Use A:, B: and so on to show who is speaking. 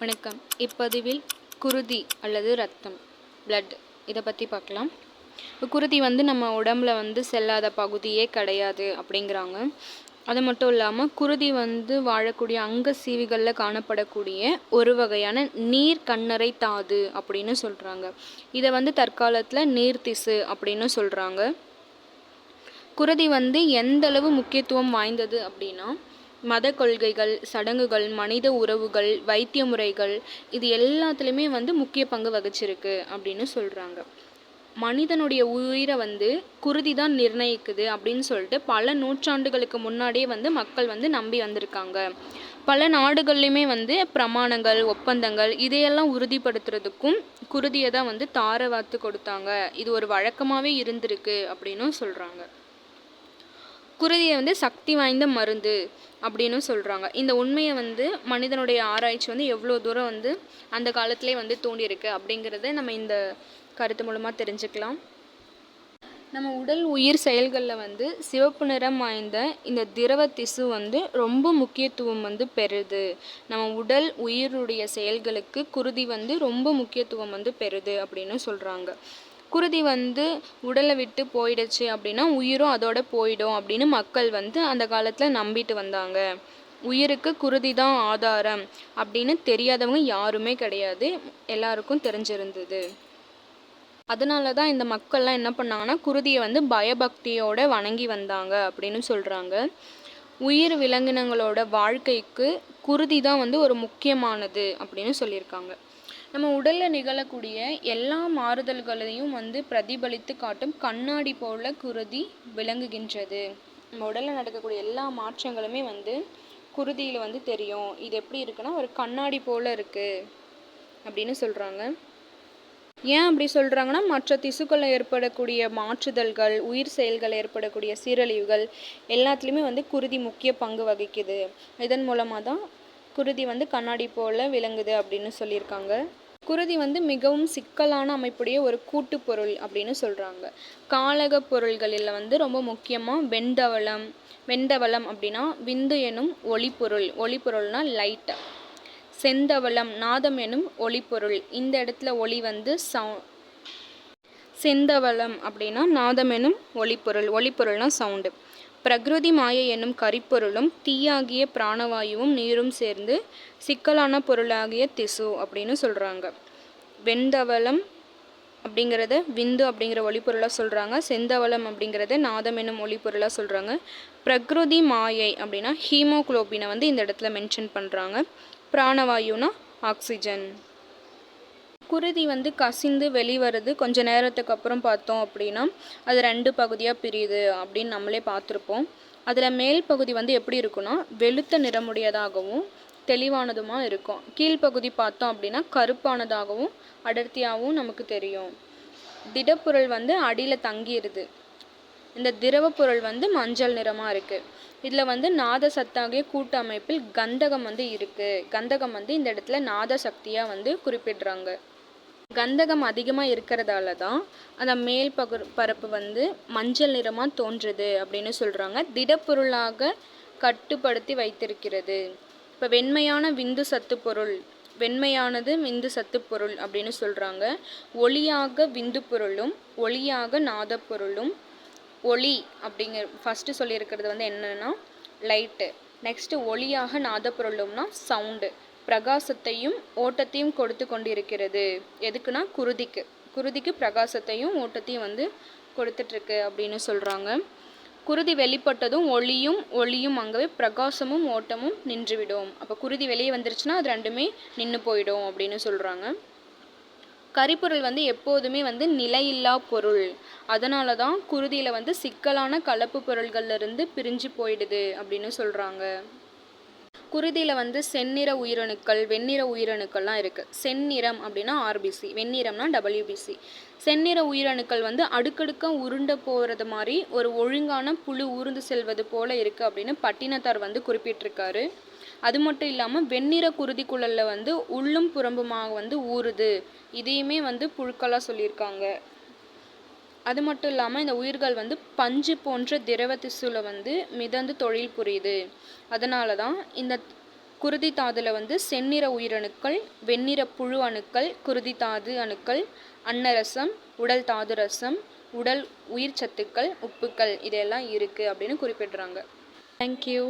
A: வணக்கம். இப்பதிவில் குருதி அல்லது ரத்தம் பிளட் இதை பற்றி பார்க்கலாம். இப்போ குருதி வந்து நம்ம உடம்புல வந்து செல்லாத பகுதியே கிடையாது அப்படிங்கிறாங்க. அது மட்டும் இல்லாமல் குருதி வந்து வாழக்கூடிய அங்க சீவிகளில் காணப்படக்கூடிய ஒரு வகையான நீர் கண்ணறை தாது அப்படின்னு சொல்கிறாங்க இதை வந்து தற்காலத்தில் நீர்த்திசு அப்படின்னு சொல்கிறாங்க குருதி வந்து எந்த அளவு முக்கியத்துவம் வாய்ந்தது அப்படின்னா மத கொள்கைகள் சடங்குகள் மனித உறவுகள் வைத்திய முறைகள் இது எல்லாத்துலேயுமே வந்து முக்கிய பங்கு வகிச்சிருக்கு அப்படின்னு சொல்கிறாங்க மனிதனுடைய உயிரை வந்து குருதி தான் நிர்ணயிக்குது அப்படின்னு சொல்லிட்டு பல நூற்றாண்டுகளுக்கு முன்னாடியே வந்து மக்கள் வந்து நம்பி வந்திருக்காங்க. பல நாடுகள்லையுமே வந்து பிரமாணங்கள் ஒப்பந்தங்கள் இதையெல்லாம் உறுதிப்படுத்துறதுக்கும் குருதியை தான் வந்து தாரை வாத்து கொடுத்தாங்க. இது ஒரு வழக்கமாகவே இருந்திருக்கு அப்படின்னும் சொல்கிறாங்க குருதியை வந்து சக்தி வாய்ந்த மருந்து அப்படின்னு சொல்கிறாங்க இந்த உண்மையை வந்து மனிதனுடைய ஆராய்ச்சி வந்து எவ்வளோ தூரம் வந்து அந்த காலத்திலே வந்து தோண்டியிருக்கு அப்படிங்கிறத நம்ம இந்த கருத்து மூலமாக தெரிஞ்சுக்கலாம். நம்ம உடல் உயிர் செயல்களில் வந்து சிவப்பு நிறம் வாய்ந்த இந்த திரவ திசு வந்து ரொம்ப முக்கியத்துவம் வந்து பெறுது. நம்ம உடல் உயிருடைய செயல்களுக்கு குருதி வந்து ரொம்ப முக்கியத்துவம் வந்து பெறுது அப்படின்னு சொல்கிறாங்க குருதி வந்து உடலை விட்டு போயிடுச்சு அப்படின்னா உயிரும் அதோட போயிடும் அப்படின்னு மக்கள் வந்து அந்த காலத்தில் நம்பிட்டு வந்தாங்க. உயிருக்கு குருதி தான் ஆதாரம் அப்படின்னு தெரியாதவங்க யாருமே கிடையாது. எல்லாருக்கும் தெரிஞ்சிருந்தது. அதனால தான் இந்த மக்கள்லாம் என்ன பண்ணாங்கன்னா குருதியை வந்து பயபக்தியோட வணங்கி வந்தாங்க அப்படின்னு சொல்கிறாங்க உயிர் விலங்கினங்களோட வாழ்க்கைக்கு குருதி தான் வந்து ஒரு முக்கியமானது அப்படின்னு சொல்லியிருக்காங்க. நம்ம உடலில் நிகழக்கூடிய எல்லா மாறுதல்களையும் வந்து பிரதிபலித்து காட்டும் கண்ணாடி போல குருதி விளங்குகின்றது. நம்ம உடலில் நடக்கக்கூடிய எல்லா மாற்றங்களுமே வந்து குருதியில் வந்து தெரியும். இது எப்படி இருக்குன்னா ஒரு கண்ணாடி போல இருக்குது அப்படின்னு சொல்கிறாங்க ஏன் அப்படி சொல்கிறாங்கன்னா மற்ற திசுக்களில் ஏற்படக்கூடிய மாற்றுதல்கள் உயிர் செயல்கள் ஏற்படக்கூடிய சீரழிவுகள் எல்லாத்துலேயுமே வந்து குருதி முக்கிய பங்கு வகிக்குது. இதன் மூலமாக தான் குருதி வந்து கண்ணாடி போல விளங்குது அப்படின்னு சொல்லியிருக்காங்க. குருதி வந்து மிகவும் சிக்கலான அமைப்புடைய ஒரு கூட்டு பொருள் அப்படின்னு சொல்கிறாங்க காலக பொருள்களில் வந்து ரொம்ப முக்கியமாக வெண்டவளம் வெண்டவளம் அப்படின்னா விந்து எனும் ஒளிப்பொருள். ஒளிப்பொருள்னா லைட் செந்தவளம் நாதம் எனும் ஒளிப்பொருள். இந்த இடத்துல ஒளி வந்து சவு செந்தவளம் அப்படின்னா நாதம் எனும் ஒளிப்பொருள். ஒளிப்பொருள்னா சவுண்டு பிரகிருதி மாயை என்னும் கரிப்பொருளும் தீயாகிய பிராணவாயுவும் நீரும் சேர்ந்து சிக்கலான பொருளாகிய திசு அப்படின்னு சொல்கிறாங்க வெண்தவளம் அப்படிங்கிறத விந்து அப்படிங்கிற ஒளிப்பொருளாக சொல்கிறாங்க செந்தவளம் அப்படிங்கிறத நாதம் என்னும் ஒளிப்பொருளாக சொல்கிறாங்க பிரகிருதி மாயை அப்படின்னா ஹீமோகுளோபினை வந்து இந்த இடத்துல மென்ஷன் பண்ணுறாங்க பிராணவாயுனா ஆக்சிஜன். குருதி வந்து கசிந்து வெளிவருது. கொஞ்ச நேரத்துக்கு அப்புறம் பார்த்தோம் அப்படின்னா அது ரெண்டு பகுதியாக பிரியுது அப்படின்னு நம்மளே பார்த்துருப்போம். அதில் மேல் பகுதி வந்து எப்படி இருக்குன்னா வெளுத்த நிறமுடையதாகவும் தெளிவானதுமாக இருக்கும். கீழ்ப்பகுதி பார்த்தோம் அப்படின்னா கருப்பானதாகவும் அடர்த்தியாகவும் நமக்கு தெரியும். திடப்பொருள் வந்து அடியில் தங்கிடுது இந்த திரவ பொருள் வந்து மஞ்சள் நிறமாக இருக்குது இதில் வந்து நாத சத்தாகிய கூட்டமைப்பில் கந்தகம் வந்து இருக்குது கந்தகம் வந்து இந்த இடத்துல நாத சக்தியாக வந்து குறிப்பிடுறாங்க. கந்தகம் அதிகமாக இருக்கிறதால தான் அந்த மேல் பகு பரப்பு வந்து மஞ்சள் நிறமாக தோன்றுது அப்படின்னு சொல்கிறாங்க திடப்பொருளாக கட்டுப்படுத்தி வைத்திருக்கிறது. இப்போ வெண்மையான விந்து சத்து பொருள் வெண்மையானது விந்து சத்து பொருள் அப்படின்னு சொல்கிறாங்க ஒளியாக விந்து பொருளும் ஒளியாக நாத பொருளும் ஒளி அப்படிங்கிற ஃபஸ்ட்டு சொல்லியிருக்கிறது வந்து என்னென்னா லைட்டு நெக்ஸ்ட்டு ஒளியாக நாதப்பொருளும்னா சவுண்டு பிரகாசத்தையும் ஓட்டத்தையும் கொடுத்து கொண்டிருக்கிறது. எதுக்குன்னா குருதிக்கு. குருதிக்கு பிரகாசத்தையும் ஓட்டத்தையும் வந்து கொடுத்துட்ருக்கு அப்படின்னு சொல்கிறாங்க குருதி வெளிப்பட்டதும் ஒளியும் ஒளியும் அங்கவே பிரகாசமும் ஓட்டமும் நின்றுவிடும். அப்போ குருதி வெளியே வந்துருச்சுன்னா அது ரெண்டுமே நின்று போயிடும் அப்படின்னு சொல்கிறாங்க கரிப்பொருள் வந்து எப்போதுமே வந்து நிலையில்லா பொருள். அதனால தான் குருதியில் வந்து சிக்கலான கலப்பு பொருள்கள்லேருந்து பிரிஞ்சு போயிடுது அப்படின்னு சொல்கிறாங்க குருதியில் வந்து செந்நிற உயிரணுக்கள் வெண்ணிற உயிரணுக்கள்லாம் இருக்குது செந்நிறம் அப்படின்னா ஆர்பிசி வெண்ணிறம்னா டபிள்யூபிசி செந்நிற உயிரணுக்கள் வந்து அடுக்கடுக்காக உருண்ட போகிறது மாதிரி ஒரு ஒழுங்கான புழு ஊர்ந்து செல்வது போல இருக்குது அப்படின்னு பட்டினத்தார் வந்து குறிப்பிட்டிருக்காரு. அது மட்டும் இல்லாமல் வெண்ணிற குருதிக்குழலில் வந்து உள்ளும் புறம்புமாக வந்து ஊறுது. இதையுமே வந்து புழுக்களாக சொல்லியிருக்காங்க. அது மட்டும் இல்லாமல் இந்த உயிர்கள் வந்து பஞ்சு போன்ற திரவ திசுல வந்து மிதந்து தொழில் புரியுது. அதனால தான் இந்த குருதி தாதுல வந்து செந்நிற உயிரணுக்கள் வெண்ணிற புழு அணுக்கள் குருதி தாது அணுக்கள் அன்னரசம் உடல் தாது ரசம் உடல் உயிர் சத்துக்கள் உப்புக்கள் இதெல்லாம் இருக்குது அப்படின்னு குறிப்பிடுறாங்க. தேங்க்யூ